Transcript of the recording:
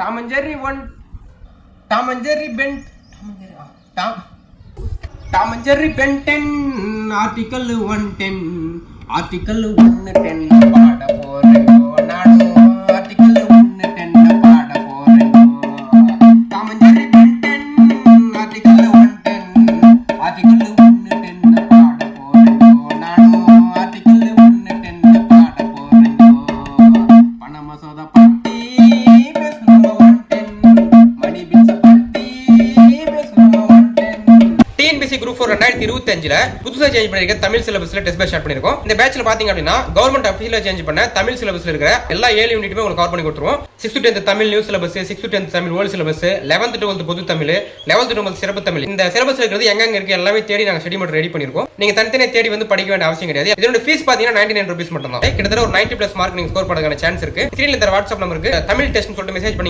Tom and Jerry one Tom and Jerry pen Tom Tom and Jerry pen ten article one ten article ஒன்னு ten பாட போறேன் நானும் article ஒன்னு ten பாட போறேன் Tom and Jerry pen ten article one ten article ஒன்னு ten பாட போறேன் நானும் ஆர்டிக்கல் ஒன்னு டென் பாட போறேன் பண மசோதா டிஎன்பிசி குரூப் ஃபோர் ரெண்டாயிரத்தி இருபத்தி அஞ்சுல புதுசாக சேஞ்ச் பண்ணிருக்க தமிழ் சிலபஸ்ல டெஸ்ட் பேட்ச் ஸ்டார்ட் பண்ணிருக்கோம். இந்த பேட்ச்ல பாத்தீங்க அப்படின்னா கவர்மெண்ட் அஃபீஷியலா சேஞ்ச் பண்ண தமிழ் சிலபஸ்ல இருக்கிற எல்லா ஏழு யூனிட்டுமே உங்களுக்கு கவர் பண்ணி கொடுத்துருவோம். Sixth tenth Tamil new syllabus sixth tenth Tamil world syllabus eleventh twelfth பொது தமிழ் லெவன்த் டுவெல்த் சிறப்பு தமிழ். இந்த சிலபஸ் இருக்கிறது எங்கெங்க இருக்கு எல்லாமே தேடி நாங்க மட்டும் ரெடி பண்ணிருக்கோம். நீங்க தனித்தனியாக தேடி வந்து படிக்க வேண்டிய அவசியம் கிடையாது. இதோட ஃபீஸ் பாத்தீங்கன்னா நைன்டி நைன் ருபீஸ் மட்டும் தான் கிட்டத்தட்ட ஒரு நைன்டி பிளஸ் மார்க் நீங்க ஸ்கோர் பண்ணுறதுக்கான சான்ஸ் இருக்கு. ஸ்கிரீன்ல இந்த வாட்ஸ்அப் நம்பருக்கு தமிழ் டெஸ்ட் சொல்லிட்டு மெசேஜ் பண்ணி